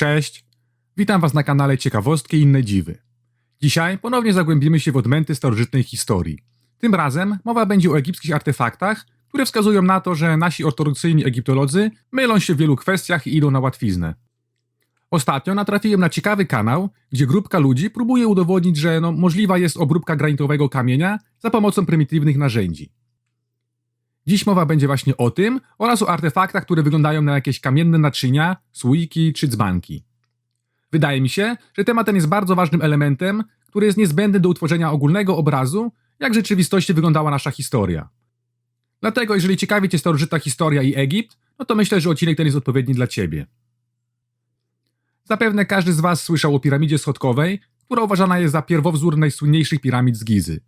Cześć, witam Was na kanale Ciekawostki i inne dziwy. Dzisiaj ponownie zagłębimy się w odmęty starożytnej historii. Tym razem mowa będzie o egipskich artefaktach, które wskazują na to, że nasi ortodoksyjni egiptolodzy mylą się w wielu kwestiach i idą na łatwiznę. Ostatnio natrafiłem na ciekawy kanał, gdzie grupka ludzi próbuje udowodnić, że no, możliwa jest obróbka granitowego kamienia za pomocą prymitywnych narzędzi. Dziś mowa będzie właśnie o tym oraz o artefaktach, które wyglądają na jakieś kamienne naczynia, słoiki czy dzbanki. Wydaje mi się, że temat ten jest bardzo ważnym elementem, który jest niezbędny do utworzenia ogólnego obrazu, jak w rzeczywistości wyglądała nasza historia. Dlatego, jeżeli ciekawi Cię starożytna historia i Egipt, no to myślę, że odcinek ten jest odpowiedni dla Ciebie. Zapewne każdy z Was słyszał o piramidzie schodkowej, która uważana jest za pierwowzór najsłynniejszych piramid z Gizy.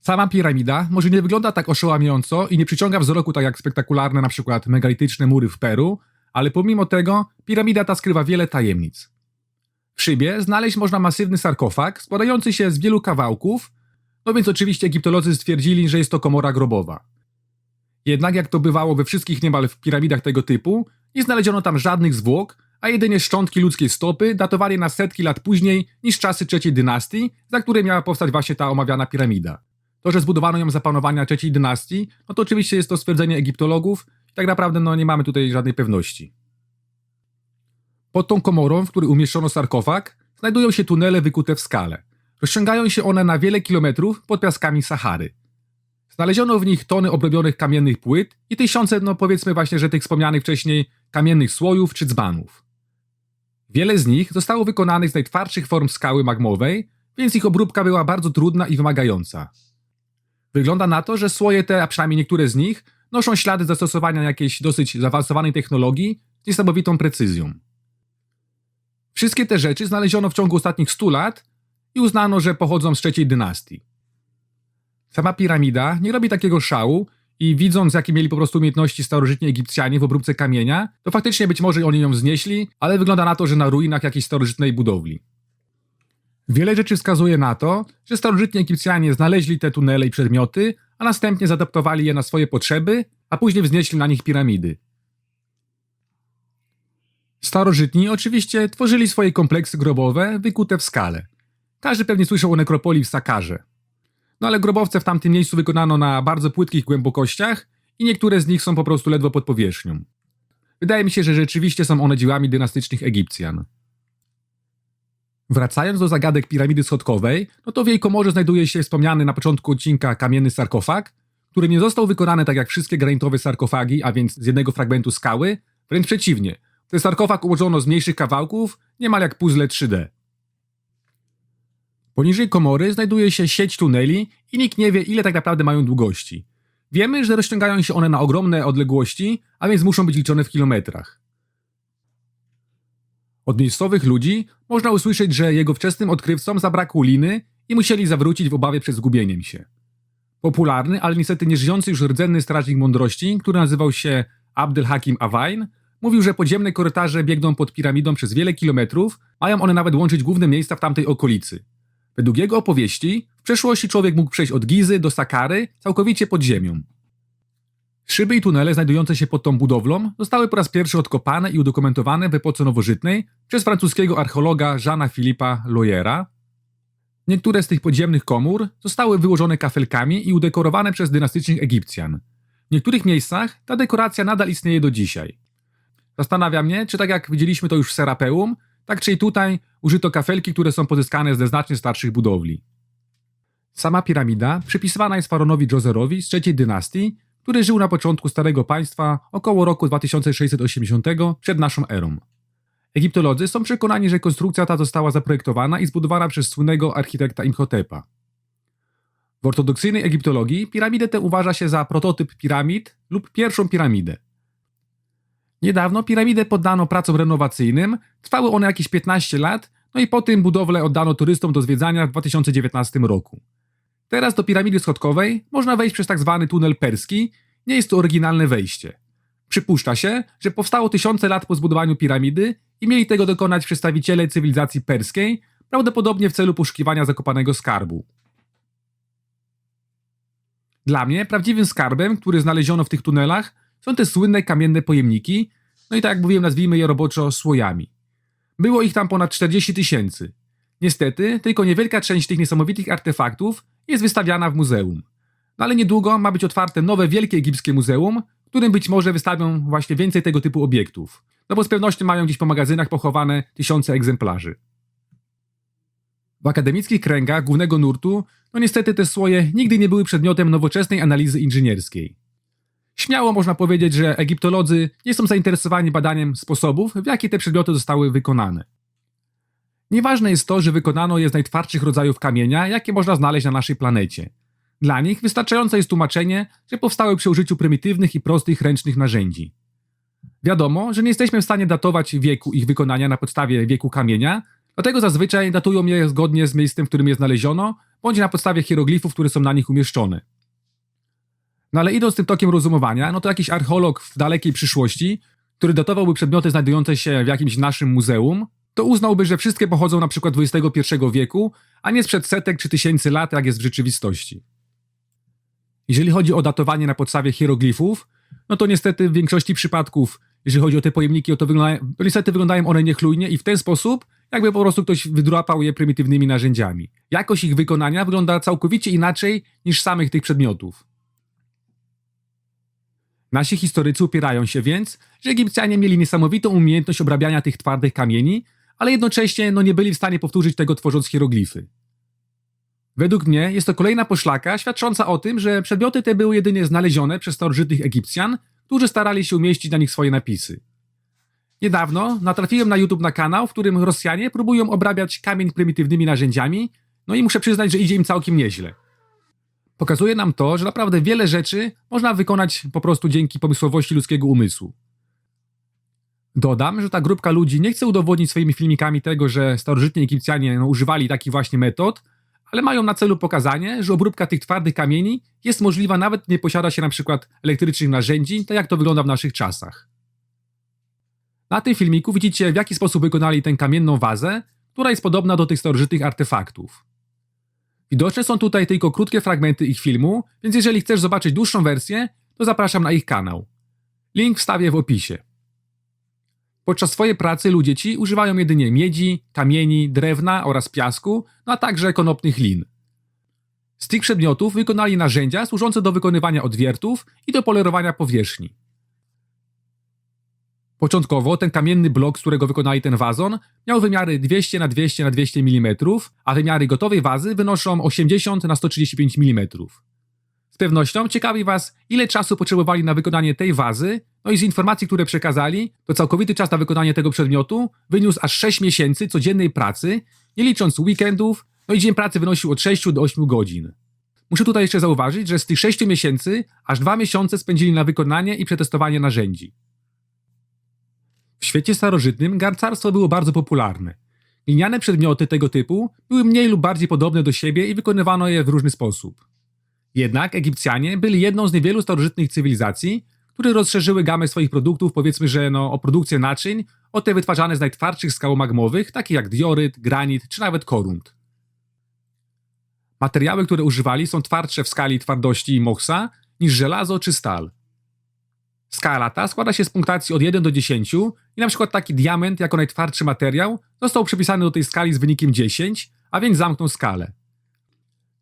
Sama piramida może nie wygląda tak oszałamiająco i nie przyciąga wzroku tak jak spektakularne na przykład megalityczne mury w Peru, ale pomimo tego piramida ta skrywa wiele tajemnic. W szybie znaleźć można masywny sarkofag składający się z wielu kawałków, no więc oczywiście egiptolodzy stwierdzili, że jest to komora grobowa. Jednak jak to bywało we wszystkich niemal w piramidach tego typu, nie znaleziono tam żadnych zwłok, a jedynie szczątki ludzkiej stopy datowane na setki lat później niż czasy trzeciej dynastii, za które miała powstać właśnie ta omawiana piramida. To, że zbudowano ją za panowania trzeciej dynastii, no to oczywiście jest to stwierdzenie egiptologów i tak naprawdę no, nie mamy tutaj żadnej pewności. Pod tą komorą, w której umieszczono sarkofag, znajdują się tunele wykute w skale. Rozciągają się one na wiele kilometrów pod piaskami Sahary. Znaleziono w nich tony obrobionych kamiennych płyt i tysiące, no powiedzmy właśnie, że tych wspomnianych wcześniej kamiennych słojów czy dzbanów. Wiele z nich zostało wykonanych z najtwardszych form skały magmowej, więc ich obróbka była bardzo trudna i wymagająca. Wygląda na to, że słoje te, a przynajmniej niektóre z nich, noszą ślady zastosowania jakiejś dosyć zaawansowanej technologii z niesamowitą precyzją. Wszystkie te rzeczy znaleziono w ciągu ostatnich 100 lat i uznano, że pochodzą z trzeciej dynastii. Sama piramida nie robi takiego szału i widząc, jakie mieli po prostu umiejętności starożytni Egipcjanie w obróbce kamienia, to faktycznie być może oni ją znieśli, ale wygląda na to, że na ruinach jakiejś starożytnej budowli. Wiele rzeczy wskazuje na to, że starożytni Egipcjanie znaleźli te tunele i przedmioty, a następnie zadaptowali je na swoje potrzeby, a później wznieśli na nich piramidy. Starożytni oczywiście tworzyli swoje kompleksy grobowe wykute w skale. Każdy pewnie słyszał o nekropolii w Sakarze. No ale grobowce w tamtym miejscu wykonano na bardzo płytkich głębokościach i niektóre z nich są po prostu ledwo pod powierzchnią. Wydaje mi się, że rzeczywiście są one dziełami dynastycznych Egipcjan. Wracając do zagadek piramidy schodkowej, no to w jej komorze znajduje się wspomniany na początku odcinka kamienny sarkofag, który nie został wykonany tak jak wszystkie granitowe sarkofagi, a więc z jednego fragmentu skały, wręcz przeciwnie. Ten sarkofag ułożono z mniejszych kawałków, niemal jak puzzle 3D. Poniżej komory znajduje się sieć tuneli i nikt nie wie, ile tak naprawdę mają długości. Wiemy, że rozciągają się one na ogromne odległości, a więc muszą być liczone w kilometrach. Od miejscowych ludzi można usłyszeć, że jego wczesnym odkrywcom zabrakło liny i musieli zawrócić w obawie przed zgubieniem się. Popularny, ale niestety nieżyjący już rdzenny strażnik mądrości, który nazywał się Abdel Hakim Awain, mówił, że podziemne korytarze biegną pod piramidą przez wiele kilometrów, mają one nawet łączyć główne miejsca w tamtej okolicy. Według jego opowieści, w przeszłości człowiek mógł przejść od Gizy do Sakary całkowicie pod ziemią. Szyby i tunele znajdujące się pod tą budowlą zostały po raz pierwszy odkopane i udokumentowane w epoce nowożytnej przez francuskiego archeologa Jeana Philippa Loyera. Niektóre z tych podziemnych komór zostały wyłożone kafelkami i udekorowane przez dynastycznych Egipcjan. W niektórych miejscach ta dekoracja nadal istnieje do dzisiaj. Zastanawia mnie, czy tak jak widzieliśmy to już w Serapeum, tak czy i tutaj użyto kafelki, które są pozyskane ze znacznie starszych budowli. Sama piramida przypisywana jest faraonowi Djoserowi z III dynastii, który żył na początku Starego Państwa około roku 2680 przed naszą erą. Egiptolodzy są przekonani, że konstrukcja ta została zaprojektowana i zbudowana przez słynnego architekta Imhotepa. W ortodoksyjnej egiptologii piramidę tę uważa się za prototyp piramid lub pierwszą piramidę. Niedawno piramidę poddano pracom renowacyjnym, trwały one jakieś 15 lat, no i po tym budowlę oddano turystom do zwiedzania w 2019 roku. Teraz do piramidy schodkowej można wejść przez tak zwany tunel perski, nie jest to oryginalne wejście. Przypuszcza się, że powstało tysiące lat po zbudowaniu piramidy i mieli tego dokonać przedstawiciele cywilizacji perskiej, prawdopodobnie w celu poszukiwania zakopanego skarbu. Dla mnie prawdziwym skarbem, który znaleziono w tych tunelach, są te słynne kamienne pojemniki, no i tak jak mówiłem, nazwijmy je roboczo słojami. Było ich tam ponad 40 tysięcy. Niestety, tylko niewielka część tych niesamowitych artefaktów jest wystawiana w muzeum. No ale niedługo ma być otwarte nowe Wielkie Egipskie Muzeum, w którym być może wystawią właśnie więcej tego typu obiektów. No bo z pewnością mają gdzieś po magazynach pochowane tysiące egzemplarzy. W akademickich kręgach głównego nurtu, no niestety te słoje nigdy nie były przedmiotem nowoczesnej analizy inżynierskiej. Śmiało można powiedzieć, że egiptolodzy nie są zainteresowani badaniem sposobów, w jaki te przedmioty zostały wykonane. Nieważne jest to, że wykonano je z najtwardszych rodzajów kamienia, jakie można znaleźć na naszej planecie. Dla nich wystarczające jest tłumaczenie, że powstały przy użyciu prymitywnych i prostych ręcznych narzędzi. Wiadomo, że nie jesteśmy w stanie datować wieku ich wykonania na podstawie wieku kamienia, dlatego zazwyczaj datują je zgodnie z miejscem, w którym je znaleziono, bądź na podstawie hieroglifów, które są na nich umieszczone. No ale idąc tym tokiem rozumowania, no to jakiś archeolog w dalekiej przyszłości, który datowałby przedmioty znajdujące się w jakimś naszym muzeum, to uznałby, że wszystkie pochodzą na przykład XXI wieku, a nie sprzed setek czy tysięcy lat, jak jest w rzeczywistości. Jeżeli chodzi o datowanie na podstawie hieroglifów, no to niestety w większości przypadków, jeżeli chodzi o te pojemniki, to, wyglądają, to niestety wyglądają one niechlujnie i w ten sposób, jakby po prostu ktoś wydrapał je prymitywnymi narzędziami. Jakość ich wykonania wygląda całkowicie inaczej niż samych tych przedmiotów. Nasi historycy upierają się więc, że Egipcjanie mieli niesamowitą umiejętność obrabiania tych twardych kamieni, ale jednocześnie no, nie byli w stanie powtórzyć tego tworząc hieroglify. Według mnie jest to kolejna poszlaka świadcząca o tym, że przedmioty te były jedynie znalezione przez starożytnych Egipcjan, którzy starali się umieścić na nich swoje napisy. Niedawno natrafiłem na YouTube na kanał, w którym Rosjanie próbują obrabiać kamień prymitywnymi narzędziami, no i muszę przyznać, że idzie im całkiem nieźle. Pokazuje nam to, że naprawdę wiele rzeczy można wykonać po prostu dzięki pomysłowości ludzkiego umysłu. Dodam, że ta grupka ludzi nie chce udowodnić swoimi filmikami tego, że starożytni Egipcjanie no, używali takich właśnie metod, ale mają na celu pokazanie, że obróbka tych twardych kamieni jest możliwa nawet nie posiada się na przykład elektrycznych narzędzi, tak jak to wygląda w naszych czasach. Na tym filmiku widzicie w jaki sposób wykonali tę kamienną wazę, która jest podobna do tych starożytnych artefaktów. Widoczne są tutaj tylko krótkie fragmenty ich filmu, więc jeżeli chcesz zobaczyć dłuższą wersję, to zapraszam na ich kanał. Link wstawię w opisie. Podczas swojej pracy ludzie ci używają jedynie miedzi, kamieni, drewna oraz piasku, no a także konopnych lin. Z tych przedmiotów wykonali narzędzia służące do wykonywania odwiertów i do polerowania powierzchni. Początkowo ten kamienny blok, z którego wykonali ten wazon, miał wymiary 200 na 200 na 200 mm, a wymiary gotowej wazy wynoszą 80 na 135 mm. Pewnością ciekawi Was, ile czasu potrzebowali na wykonanie tej wazy, no i z informacji, które przekazali, to całkowity czas na wykonanie tego przedmiotu wyniósł aż 6 miesięcy codziennej pracy, nie licząc weekendów, no i dzień pracy wynosił od 6 do 8 godzin. Muszę tutaj jeszcze zauważyć, że z tych 6 miesięcy aż 2 miesiące spędzili na wykonanie i przetestowanie narzędzi. W świecie starożytnym garcarstwo było bardzo popularne. Gliniane przedmioty tego typu były mniej lub bardziej podobne do siebie i wykonywano je w różny sposób. Jednak Egipcjanie byli jedną z niewielu starożytnych cywilizacji, które rozszerzyły gamę swoich produktów, powiedzmy, że no, o produkcję naczyń, o te wytwarzane z najtwardszych skał magmowych, takie jak dioryt, granit czy nawet korunt. Materiały, które używali są twardsze w skali twardości Mohsa niż żelazo czy stal. Skala ta składa się z punktacji od 1 do 10 i na przykład taki diament jako najtwardszy materiał został przypisany do tej skali z wynikiem 10, a więc zamknął skalę.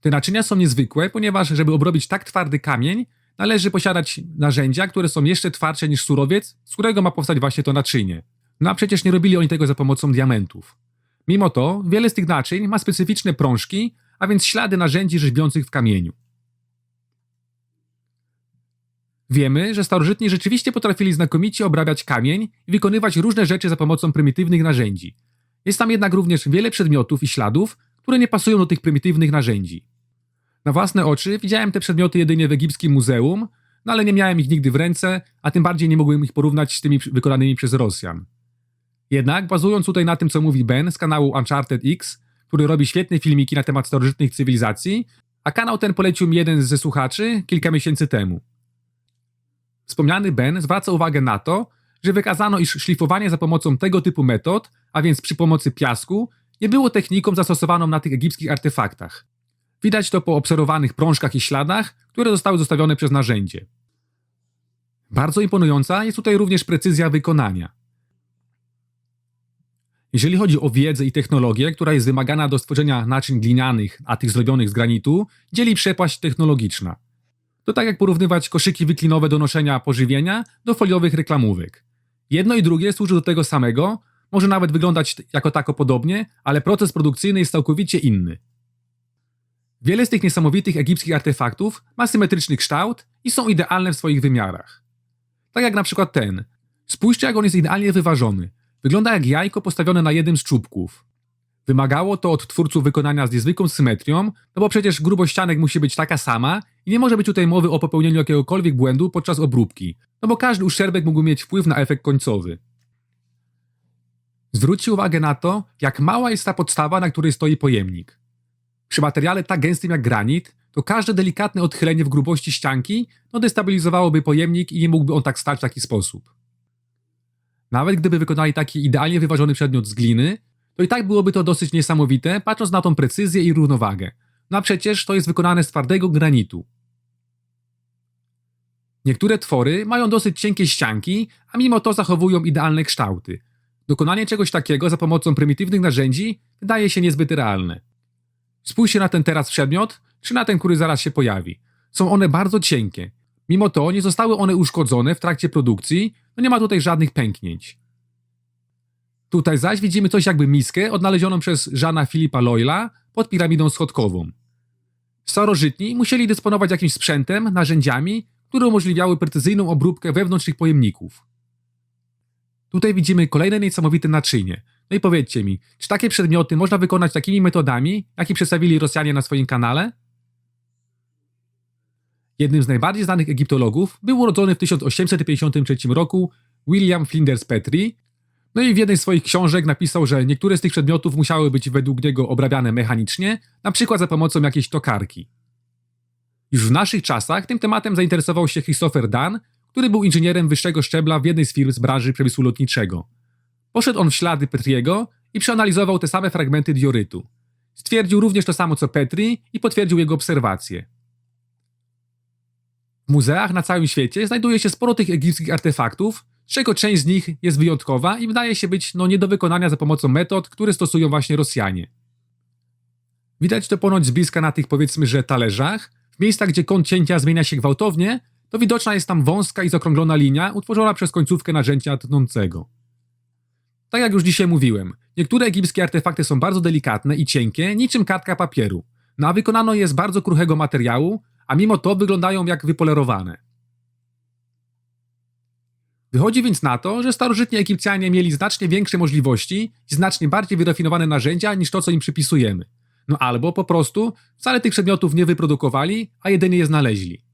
Te naczynia są niezwykłe, ponieważ żeby obrobić tak twardy kamień, należy posiadać narzędzia, które są jeszcze twardsze niż surowiec, z którego ma powstać właśnie to naczynie. No a przecież nie robili oni tego za pomocą diamentów. Mimo to, wiele z tych naczyń ma specyficzne prążki, a więc ślady narzędzi rzeźbiących w kamieniu. Wiemy, że starożytni rzeczywiście potrafili znakomicie obrabiać kamień i wykonywać różne rzeczy za pomocą prymitywnych narzędzi. Jest tam jednak również wiele przedmiotów i śladów, które nie pasują do tych prymitywnych narzędzi. Na własne oczy widziałem te przedmioty jedynie w egipskim muzeum, no ale nie miałem ich nigdy w ręce, a tym bardziej nie mogłem ich porównać z tymi wykonanymi przez Rosjan. Jednak, bazując tutaj na tym, co mówi Ben z kanału Uncharted X, który robi świetne filmiki na temat starożytnych cywilizacji, a kanał ten polecił mi jeden ze słuchaczy kilka miesięcy temu. Wspomniany Ben zwraca uwagę na to, że wykazano, iż szlifowanie za pomocą tego typu metod, a więc przy pomocy piasku, nie było techniką zastosowaną na tych egipskich artefaktach. Widać to po obserwowanych prążkach i śladach, które zostały zostawione przez narzędzie. Bardzo imponująca jest tutaj również precyzja wykonania. Jeżeli chodzi o wiedzę i technologię, która jest wymagana do stworzenia naczyń glinianych, a tych zrobionych z granitu, dzieli przepaść technologiczna. To tak jak porównywać koszyki wyklinowe do noszenia pożywienia do foliowych reklamówek. Jedno i drugie służy do tego samego, może nawet wyglądać jako tako podobnie, ale proces produkcyjny jest całkowicie inny. Wiele z tych niesamowitych egipskich artefaktów ma symetryczny kształt i są idealne w swoich wymiarach. Tak jak na przykład ten. Spójrzcie, jak on jest idealnie wyważony. Wygląda jak jajko postawione na jednym z czubków. Wymagało to od twórców wykonania z niezwykłą symetrią, no bo przecież grubość ścianek musi być taka sama i nie może być tutaj mowy o popełnieniu jakiegokolwiek błędu podczas obróbki, no bo każdy uszczerbek mógł mieć wpływ na efekt końcowy. Zwróćcie uwagę na to, jak mała jest ta podstawa, na której stoi pojemnik. Przy materiale tak gęstym jak granit, to każde delikatne odchylenie w grubości ścianki no destabilizowałoby pojemnik i nie mógłby on tak stać w taki sposób. Nawet gdyby wykonali taki idealnie wyważony przedmiot z gliny, to i tak byłoby to dosyć niesamowite, patrząc na tą precyzję i równowagę. No a przecież to jest wykonane z twardego granitu. Niektóre twory mają dosyć cienkie ścianki, a mimo to zachowują idealne kształty. Dokonanie czegoś takiego za pomocą prymitywnych narzędzi wydaje się niezbyt realne. Spójrzcie na ten teraz przedmiot, czy na ten, który zaraz się pojawi. Są one bardzo cienkie. Mimo to nie zostały one uszkodzone w trakcie produkcji, no nie ma tutaj żadnych pęknięć. Tutaj zaś widzimy coś jakby miskę odnalezioną przez Żana Filipa Loyla pod piramidą schodkową. Starożytni musieli dysponować jakimś sprzętem, narzędziami, które umożliwiały precyzyjną obróbkę wewnątrz ich pojemników. Tutaj widzimy kolejne niesamowite naczynie. No i powiedzcie mi, czy takie przedmioty można wykonać takimi metodami, jakie przedstawili Rosjanie na swoim kanale? Jednym z najbardziej znanych egiptologów był urodzony w 1853 roku William Flinders Petrie. No i w jednej z swoich książek napisał, że niektóre z tych przedmiotów musiały być według niego obrabiane mechanicznie, na przykład za pomocą jakiejś tokarki. Już w naszych czasach tym tematem zainteresował się Christopher Dunn, który był inżynierem wyższego szczebla w jednej z firm z branży przemysłu lotniczego. Poszedł on w ślady Petriego i przeanalizował te same fragmenty diorytu. Stwierdził również to samo co Petri i potwierdził jego obserwacje. W muzeach na całym świecie znajduje się sporo tych egipskich artefaktów, z czego część z nich jest wyjątkowa i wydaje się być no, nie do wykonania za pomocą metod, które stosują właśnie Rosjanie. Widać to ponoć z bliska na tych powiedzmy, że talerzach, w miejscach, gdzie kąt cięcia zmienia się gwałtownie, to widoczna jest tam wąska i zaokrąglona linia utworzona przez końcówkę narzędzia tnącego. Tak jak już dzisiaj mówiłem, niektóre egipskie artefakty są bardzo delikatne i cienkie, niczym kartka papieru, no a wykonano je z bardzo kruchego materiału, a mimo to wyglądają jak wypolerowane. Wychodzi więc na to, że starożytni Egipcjanie mieli znacznie większe możliwości i znacznie bardziej wyrafinowane narzędzia niż to, co im przypisujemy. No albo po prostu wcale tych przedmiotów nie wyprodukowali, a jedynie je znaleźli.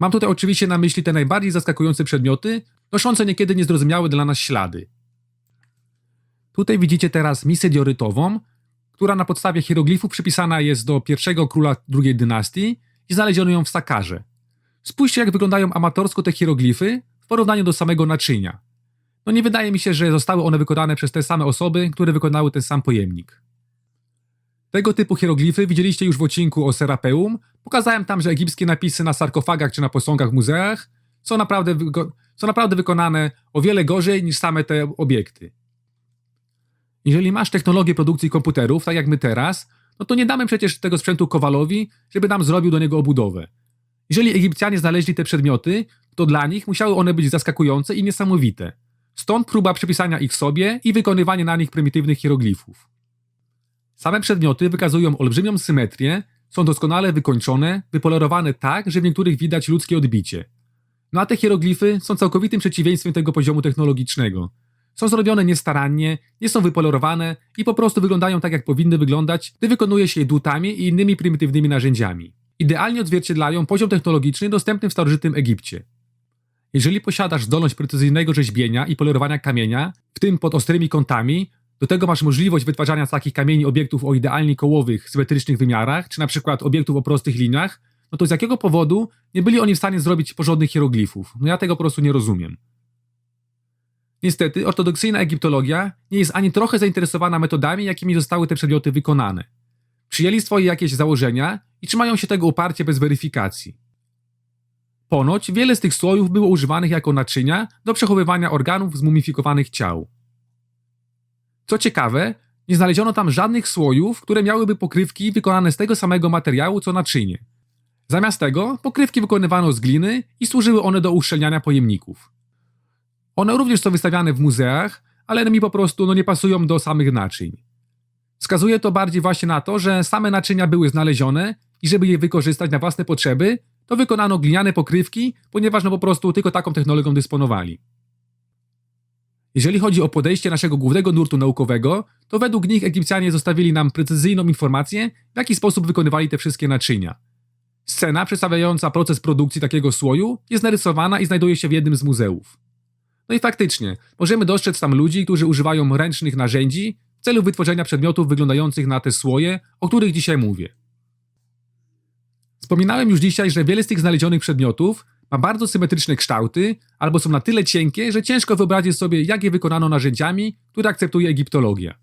Mam tutaj oczywiście na myśli te najbardziej zaskakujące przedmioty, noszące niekiedy niezrozumiałe dla nas ślady. Tutaj widzicie teraz misę diorytową, która na podstawie hieroglifów przypisana jest do pierwszego króla drugiej dynastii i znaleziono ją w Sakarze. Spójrzcie, jak wyglądają amatorsko te hieroglify w porównaniu do samego naczynia. No nie wydaje mi się, że zostały one wykonane przez te same osoby, które wykonały ten sam pojemnik. Tego typu hieroglify widzieliście już w odcinku o Serapeum. Pokazałem tam, że egipskie napisy na sarkofagach czy na posągach w muzeach są naprawdę, są naprawdę wykonane o wiele gorzej niż same te obiekty. Jeżeli masz technologię produkcji komputerów, tak jak my teraz, no to nie damy przecież tego sprzętu Kowalowi, żeby nam zrobił do niego obudowę. Jeżeli Egipcjanie znaleźli te przedmioty, to dla nich musiały one być zaskakujące i niesamowite. Stąd próba przypisania ich sobie i wykonywanie na nich prymitywnych hieroglifów. Same przedmioty wykazują olbrzymią symetrię, są doskonale wykończone, wypolerowane tak, że w niektórych widać ludzkie odbicie. No a te hieroglify są całkowitym przeciwieństwem tego poziomu technologicznego. Są zrobione niestarannie, nie są wypolerowane i po prostu wyglądają tak, jak powinny wyglądać, gdy wykonuje się je dłutami i innymi prymitywnymi narzędziami. Idealnie odzwierciedlają poziom technologiczny dostępny w starożytnym Egipcie. Jeżeli posiadasz zdolność precyzyjnego rzeźbienia i polerowania kamienia, w tym pod ostrymi kątami, do tego masz możliwość wytwarzania z takich kamieni obiektów o idealnie kołowych, symetrycznych wymiarach, czy na przykład obiektów o prostych liniach, no to z jakiego powodu nie byli oni w stanie zrobić porządnych hieroglifów? No ja tego po prostu nie rozumiem. Niestety, ortodoksyjna egiptologia nie jest ani trochę zainteresowana metodami, jakimi zostały te przedmioty wykonane. Przyjęli swoje jakieś założenia i trzymają się tego uparcie bez weryfikacji. Ponoć wiele z tych słojów było używanych jako naczynia do przechowywania organów zmumifikowanych ciał. Co ciekawe, nie znaleziono tam żadnych słojów, które miałyby pokrywki wykonane z tego samego materiału co naczynie. Zamiast tego pokrywki wykonywano z gliny i służyły one do uszczelniania pojemników. One również są wystawiane w muzeach, ale mi po prostu no, nie pasują do samych naczyń. Wskazuje to bardziej właśnie na to, że same naczynia były znalezione i żeby je wykorzystać na własne potrzeby, to wykonano gliniane pokrywki, ponieważ no po prostu tylko taką technologią dysponowali. Jeżeli chodzi o podejście naszego głównego nurtu naukowego, to według nich Egipcjanie zostawili nam precyzyjną informację, w jaki sposób wykonywali te wszystkie naczynia. Scena przedstawiająca proces produkcji takiego słoju jest narysowana i znajduje się w jednym z muzeów. No i faktycznie, możemy dostrzec tam ludzi, którzy używają ręcznych narzędzi w celu wytworzenia przedmiotów wyglądających na te słoje, o których dzisiaj mówię. Wspominałem już dzisiaj, że wiele z tych znalezionych przedmiotów ma bardzo symetryczne kształty albo są na tyle cienkie, że ciężko wyobrazić sobie, jak je wykonano narzędziami, które akceptuje egiptologia.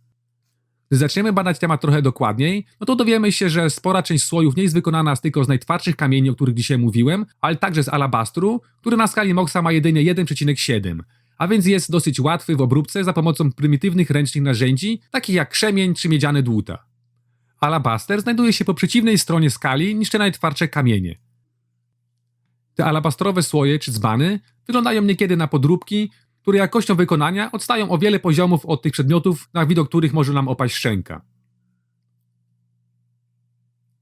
Gdy zaczniemy badać temat trochę dokładniej, no to dowiemy się, że spora część słojów nie jest wykonana z tylko z najtwardszych kamieni, o których dzisiaj mówiłem, ale także z alabastru, który na skali Moxa ma jedynie 1,7, a więc jest dosyć łatwy w obróbce za pomocą prymitywnych ręcznych narzędzi, takich jak krzemień czy miedziane dłuta. Alabaster znajduje się po przeciwnej stronie skali niż te najtwardsze kamienie. Te alabastrowe słoje czy dzbany wyglądają niekiedy na podróbki, które jakością wykonania odstają o wiele poziomów od tych przedmiotów, na widok których może nam opaść szczęka.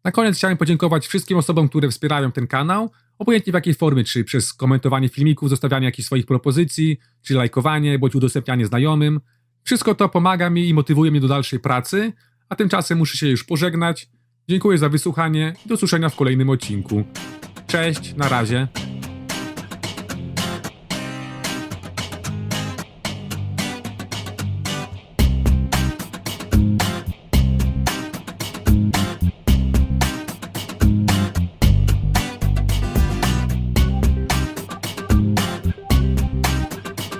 Na koniec chciałem podziękować wszystkim osobom, które wspierają ten kanał, obojętnie w jakiej formie, czy przez komentowanie filmików, zostawianie jakichś swoich propozycji, czy lajkowanie, bądź udostępnianie znajomym. Wszystko to pomaga mi i motywuje mnie do dalszej pracy, a tymczasem muszę się już pożegnać. Dziękuję za wysłuchanie i do usłyszenia w kolejnym odcinku. Cześć, na razie.